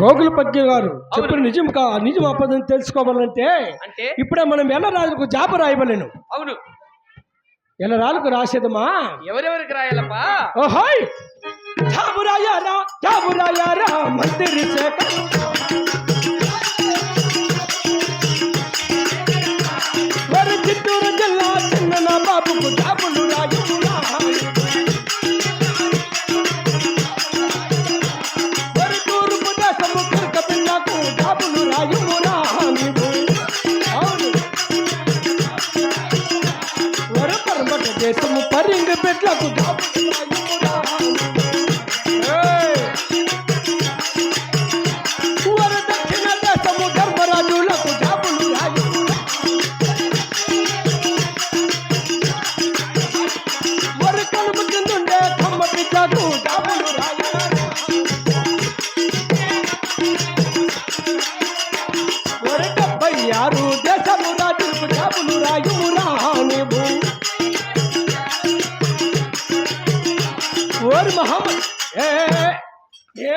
గోగుల పగ్గి గారు చెప్పిన నిజం కా నిజం అబద్ధం తెలుసుకోవాలంటే అంటే? ఇప్పుడే మనం ఎల్లరాజుకు జాబు రాయవలేను అవును. ఎల్లరాజుకు రాసేదమ్మా? ఎవరెవరికి రాయాలప్పా ఓహోయ్! జాబు రాయారా జాబు రాయారా మంత్రి శేఖర్.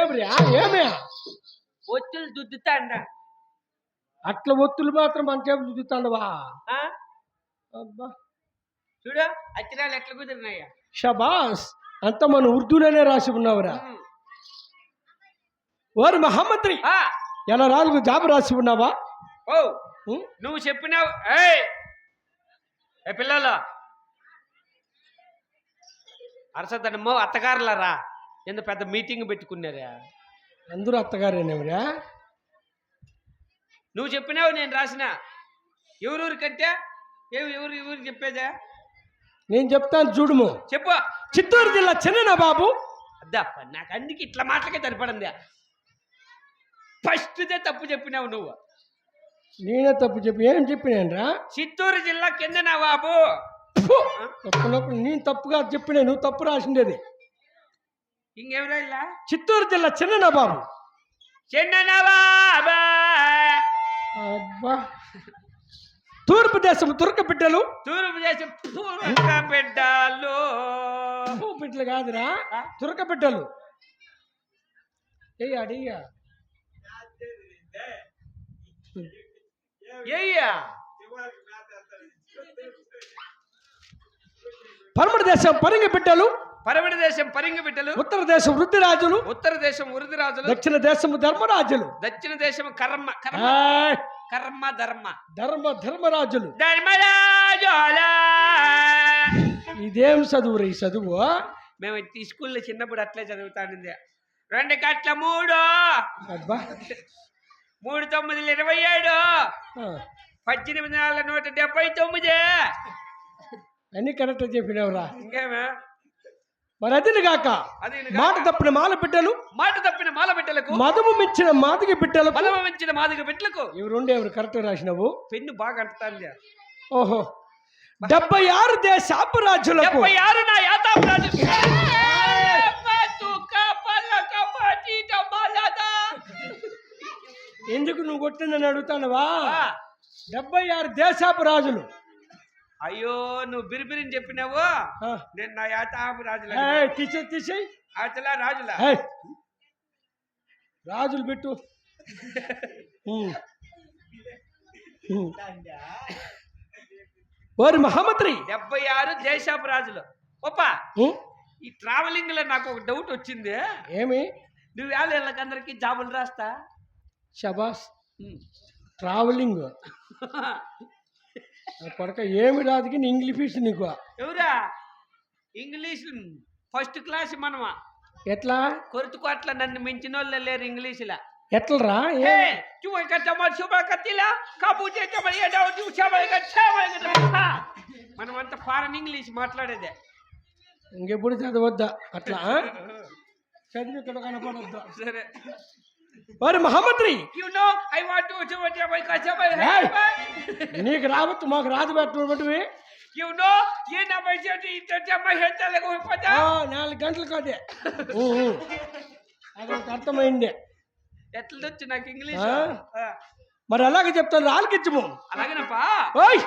ఏమ్రా? ఏమే ఒత్తులు దుద్దుతాండ అట్లా ఒత్తులు మాత్రం మనకేం చూస్తాడవా ఆ? అబ్బా. చూడు అచ్చిరాలు ఎట్లా కుదిరినాయా. షబాస్ అంత మన ఉర్దూలోనే రాసి ఉన్నావురా. ఓరి మహమ్మద్రి ఎలా రాజుకు జాబు రాసి ఉన్నావా? ఓ? నువ్వు చెప్పినావు ఏ పిల్లలు అరసద్దమ్మో అత్తగారులరా? ఎంత పెద్ద మీటింగ్ పెట్టుకున్నారా? అందరూ అత్తగారేనేమిరా? నువ్వు చెప్పినావు నేను రాసిన. ఎవరూరి కంటే ఎవరు ఎవరు ఎవరు చెప్పేదా? నేను చెప్తాను చూడుము. చెప్పు. చిత్తూరు జిల్లా చిన్న బాబు? అద్దా నాకు అందుకే ఇట్లా మాటలకే సరిపడింది. ఫస్ట్దే తప్పు చెప్పినావు నువ్వు. నేనే తప్పు చెప్పి ఏం చెప్పినానురా? చిత్తూరు జిల్లా కింద నా బాబు నేను తప్పుగా చెప్పిన నువ్వు తప్పు రాసిండేది. ఇంకెవరా ఇలా చిత్తూరు జిల్లా చిన్న బాబు చిన్న బాబా అబ్బా. తూర్పు దేశం తురక బిడ్డలు. తూర్పు దేశం పూర్వక బిడ్డలు. బిడ్డలు కాదురా. తురక బిడ్డలు. ఏయ్ అడిగా ఏయ్యా. పరమడ దేశం పరింగ బిడ్డలు. పరమణ దేశం పరింగ బిడ్డలు ఉత్తర దేశం వృద్ధిరాజులు ఉత్తర దేశం వృద్ధరాజులు దక్షిణ దేశము ధర్మరాజులు దక్షిణ దేశం కర్మ కర్మ కర్మ ధర్మ. ధర్మ ధర్మరాజులు ధర్మరాజుల. ఇదేం చదువు ఈ చదువు? మేము ఈ స్కూల్లో చిన్నప్పుడు అట్లే చదువుతానింది. రెండు కట్ల మూడు. మూడు తొమ్మిది ఇరవై ఏడు. పద్దెనిమిది నెలల నూట డెబ్బై తొమ్మిది. అన్ని కరెక్ట్ చెప్పినవురా. ఇంకేమే? మరి అదిని గాక అది మాట తప్పిన మాల బిడ్డలు మాట తప్పిన మాల బిడ్డలకు మదము మించిన మాదిగ బిడ్డలకు బలమించిన మాదిగ బిడ్డలకు. ఎవరుండే ఎవరు కరెక్ట్ రాసినవు? పెన్ను బాగా అంటుతాంది ఓహో. డెబ్బై ఆరు దేశాపు రాజులకు. డెబ్బై ఆరు నా యాతాపురాజు. ఎందుకు నువ్వు కొట్టిందని అడుగుతానవా? డెబ్బై ఆరు దేశాపు రాజులు. అయ్యో నువ్వు బిరిబిరిని చెప్పినావు? నేను నా యాతాపు రాజుల అతలా రాజుల? రాజులు పెట్టు. ఓరి మహమ్మద్రి డెబ్బై ఆరు దేశాపు రాజులు. ఒప్ప ఈ ట్రావెలింగ్లో నాకు ఒక డౌట్ వచ్చింది. ఏమి? నువ్వు వేళ అందరికి జాబులు రాస్తా? షబాస్. ట్రావెలింగ్. కొడక ఏమి రాదుకి నీ ఇంగ్లీష్ నీకు. ఎవరా? ఇంగ్లీష్ ఫస్ట్ క్లాస్ మనమా? ఎట్లా? కొరతుకోట్ల నన్ను మించిన వాళ్ళు లేరు ఇంగ్లీష్లా. ఎట్లరా? చూయ కట్టమ శుభ కత్తిలా కచ్చామల మనం అంతా ఫారెన్ ఇంగ్లీష్ మాట్లాడేదే. ఇంకెప్పుడు చదవద్దా? అట్లా? చదివి ఇక్కడ కనపడద్దా సరే. ఓరి మహమ్మద్రి. You know I want to చూవ my కచ్చామల ఏయ్! నీకు రావద్దు మాకు రాదు పెట్టబడివి యు నో ఏ నా ఇంత జమ నాలుగు అదే ఊ. అదొక అర్థమైంది. ఎట్లా వచ్చి నాకు ఇంగ్లీష్? మరి అలాగే చెప్తాను ఆలకించము అలాగేనప్పా? ఓయ్!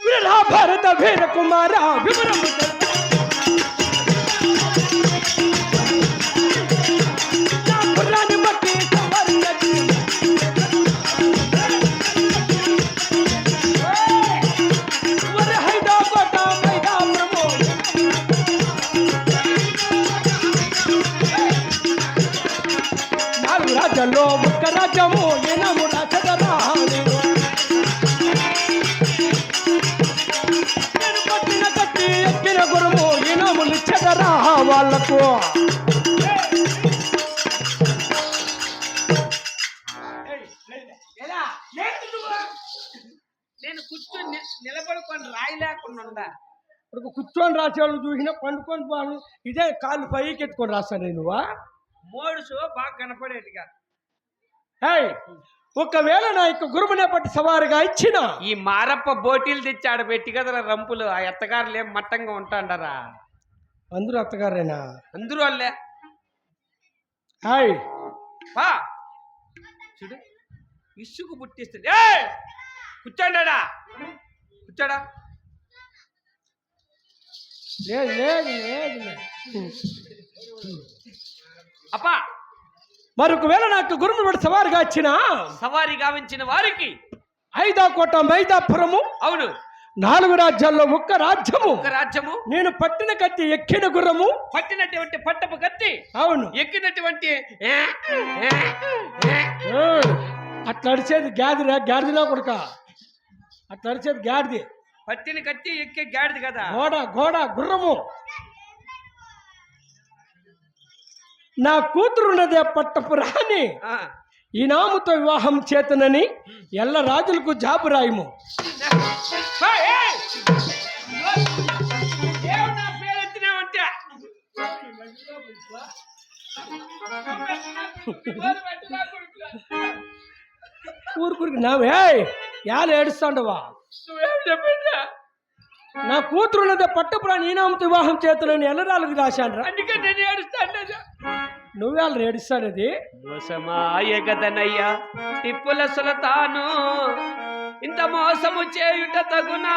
వీరా భారత వీర కుమార వివరము రాజ్యము ఇనము రాచదరా నేను నేను పట్టిన కట్టి ఎక్కిన గురుము ఇనములు చెదరా వాళ్ళకు. నేను కూర్చొని నిలబడుకొని రాయి లేకుండా ఇప్పుడు కూర్చొని రాసేవాళ్ళు చూసినా పండుకొని వాళ్ళు ఇదే కాళ్ళు పైకి ఎత్తుకొని రాస్తాను నువ్వా? మోడుసు బాగా కనపడేట్టుగా. హేయ్ ఒకవేళ నా యొక్క గురుమునే పట్టి సవారిగా ఇచ్చిన. ఈ మారప్ప బోటీలు తెచ్చి ఆడ పెట్టి కదరా రంపులు. ఆ ఎత్తగారులు ఏం మట్టంగా ఉంటాండరా? అందరూ అత్తగారేనా? అందరూ వాళ్ళే. హాయ్ పా చూడు ఇసుకు పుట్టిస్తుంది. ఏ కూర్చోండా కూర్చోడా? లేదు లేదు లేదు. అప్పా. మరి ఒకవేళ నాకు పట్టి సవారిగా ఇచ్చిన సవారి గావించిన వారికి ఐదాకోట మైదాపురము అవును. నాలుగు రాజ్యాల్లో ఒక్క రాజ్యము. ఒక రాజ్యము. నేను పట్టిన కత్తి ఎక్కిన గుర్రము. పట్టినటువంటి పట్టపు కత్తి. అవును. ఎక్కినటువంటి అట్లా అడిచేది గాదిరా గాడిదినా కొడుక. అట్లా అడిచేది గాడిది పట్టిన కత్తి ఎక్కే గాడిది కదా. గోడ గోడ గుర్రము. నా కూతురున్నదే పట్టపు రాని ఆ. ఈ నాముతో వివాహం చేతనని ఎల్ల రాజులకు జాబు రాయము? ఊరుకురికి నావే యాల ఏడుస్తాండవా నువ్వేం? నా కూతురున్నదే పట్టపు రాని ఈ నామతో వివాహం చేతనని ఎల్ల రాజులకు రాశాను అందుకే నేను ఏడుస్తాను నువ్వేళ్ళ ఏడుస్తానది. మోసమాయ గదనయ్యా తిప్పుల సులతాను ఇంత మోసము చేయుట తగునా?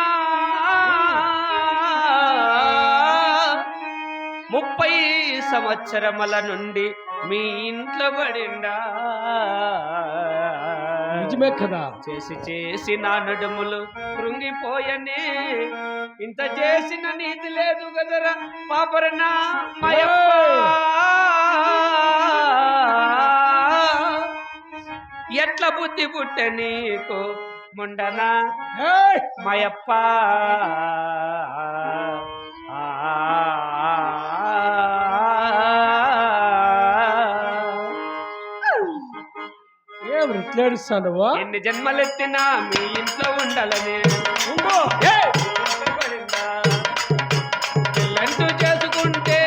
ముప్పై సంవత్సరముల నుండి మీ ఇంట్లో పడిండా? నిజమే కదా? చేసి చేసి నా నడుములు కృంగిపోయనే. ఇంత చేసిన నీతి లేదు కదరా పాపరనా ఎట్ల బుద్ధి పుట్ట నీకు ముండనా! మయప్ప. ఏడుస్తాండవా ఎన్ని జన్మలెత్తినా మీ ఇంట్లో ఉండాలని. ఉండు. ఏయ్! పెళ్ళంటూ చేసుకుంటే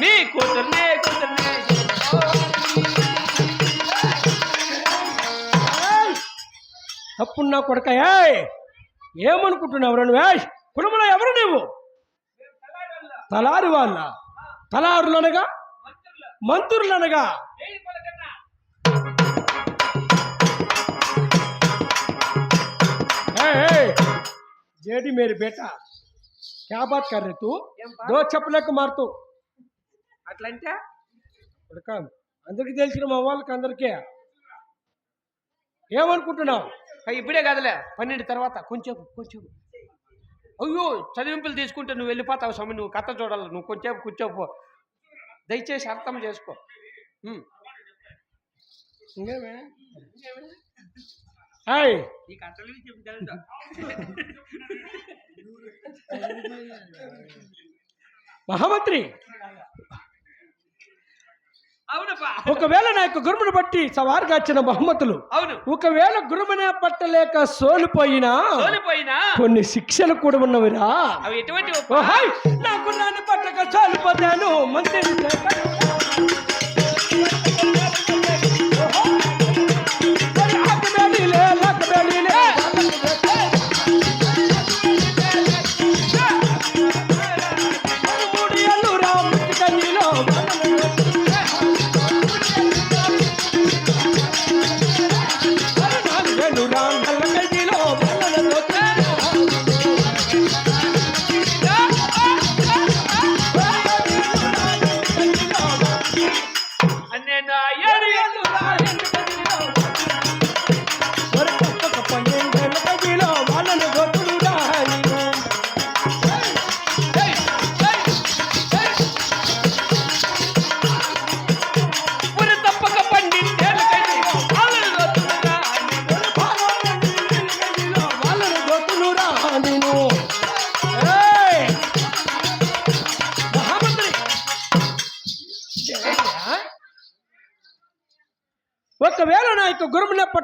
మీ కూతుర్నే కూతుర్నే. ఏయ్! తప్పుడు నా కొడక ఏయ్! ఏమనుకుంటున్నావు నువ్వు ఏయ్! కుటుంబంలో ఎవరు నువ్వు తలారి వాళ్ళ. తలారులనగా? మంత్రులనగా? जेडी मेरे बेटा क्या बात कर रहे तू ఏం పా? दो चपले को मार तू అట్లంటే కొడక అందరికి తెలిసిన మా వాళ్ళకి అందరికీ ఏమనుకుంటున్నావు ఆ, ఇప్పుడే కదలే పన్నెండు తర్వాత కొంచెం కొంచెం అయ్యో చదివింపులు తీసుకుంటే నువ్వు వెళ్ళిపోతావు స్వామి నువ్వు కథ చూడాలి నువ్వు కొంచెం కూర్చోపో దయచేసి అర్థం చేసుకో ఉమ్. ఇంకేమే మహామంత్రి. ఒకవేళ నా యొక్క గురుమును బట్టి సవారుగా వచ్చిన బహుమతులు అవును. ఒకవేళ గురుమునే పట్టలేక సోలిపోయినా సోలిపోయినా. కొన్ని శిక్షలు కూడా ఉన్నవిరా. అవి ఎటువంటి నాకు నాన్న పట్టక సోలిపోతాను. మంత్రి నేను ఆ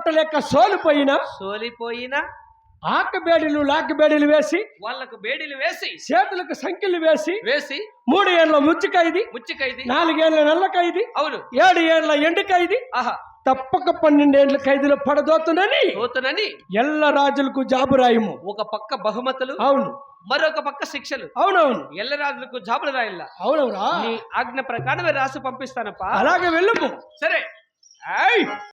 గురుమున పట్టలేక సోలిపోయిన సోలిపోయిన ఆకబేడీలు లాకబేడీలు వేసి వాళ్ళకు బేడీలు వేసి చేతులకు సంఖ్యలు వేసి వేసి మూడు ఏళ్ళ ముచ్చు ఖైదీ ముచ్చికైది నాలుగేళ్ళ నల్ల ఖైదీ అవును. ఏడు ఏళ్ళ ఎండు ఖైదీ ఆహా. తప్పక పన్నెండేళ్ళ ఖైదీలో పడదోతునని పోతునని ఎల్ల రాజులకు జాబు రాయము ఒక పక్క బహుమతులు అవును. మరొక పక్క శిక్షలు. అవునవును. ఎల్లరాజులకు జాబులు రాయిల్లా. అవునవురా నీ ఆజ్ఞ ప్రకారమే రాసి పంపిస్తానప్పా. అలాగే వెళ్ళము. సరే. ఏయ్!